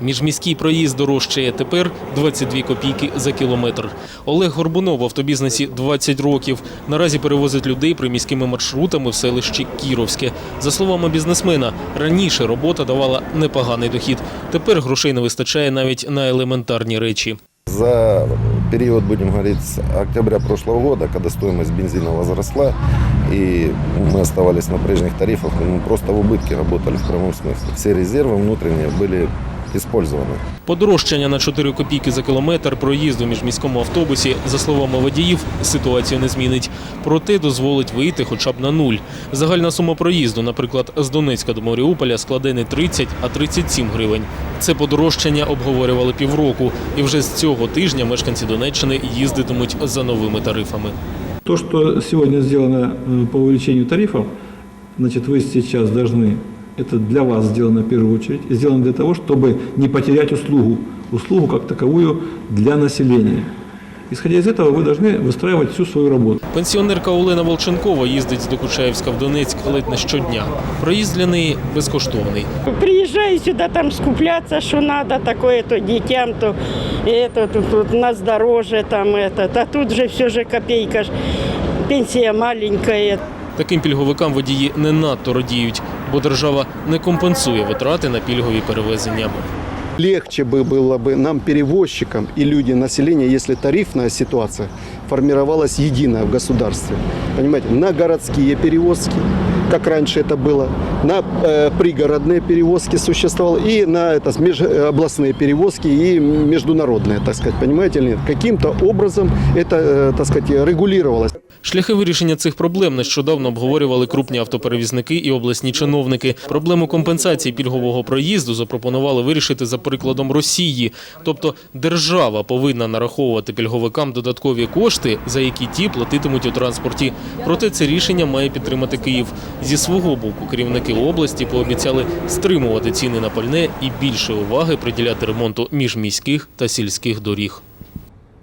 Міжміський проїзд дорожчає тепер 22 копійки за кілометр. Олег Горбунов в автобізнесі 20 років. Наразі перевозить людей приміськими маршрутами в селищі Кіровське. За словами бізнесмена, раніше робота давала непоганий дохід. Тепер грошей не вистачає навіть на елементарні речі. За период, будем говорить, с октября прошлого года, когда стоимость бензина возросла, и мы оставались на прежних тарифах, мы просто в убытке работали в прямом смысле. Все резервы внутренние были использованы. Подорожчання на 4 копійки за кілометр проїзду в міжміському автобусі, за словами водіїв, ситуацію не змінить. Проте дозволить вийти хоча б на нуль. Загальна сума проїзду, наприклад, з Донецька до Маріуполя складе не 30, а 37 гривень. Це подорожчання обговорювали півроку, і вже з цього тижня мешканці Донеччини їздитимуть за новими тарифами. То, что сегодня сделано э, по увеличению тарифов, значит, вы сейчас должны, это для вас сделано в первую очередь, и сделано для того, чтобы не потерять услугу, услугу как таковую для населения. Исходя из этого, вы должны выстраивать всю свою работу. Пенсіонерка Олена Волченкова їздить з Докучаєвська в Донецьк ледь не щодня. Проїзд для неї безкоштовний. Приезжаю сюда там скупляться, что надо, такое то детям, то это, тут, тут на здорожье там это, а тут же все же копейка, ж, пенсия маленькая. Таким пільговикам водії не надто радіють, бо держава не компенсує витрати на пільгові перевезення. Легче бы было бы нам, перевозчикам и люди, население, если тарифная ситуация формировалась единая в государстве. Понимаете, на городские перевозки, как раньше это было, на э, пригородные перевозки существовало, и на это, межобластные перевозки и международные, так сказать, понимаете или нет. Каким-то образом это, э, так сказать, регулировалось. Шляхи вирішення цих проблем нещодавно обговорювали крупні автоперевізники і обласні чиновники. Проблему компенсації пільгового проїзду запропонували вирішити за прикладом Росії. Тобто держава повинна нараховувати пільговикам додаткові кошти, за які ті платитимуть у транспорті. Проте це рішення має підтримати Київ. Зі свого боку керівники області пообіцяли стримувати ціни на пальне і більше уваги приділяти ремонту міжміських та сільських доріг.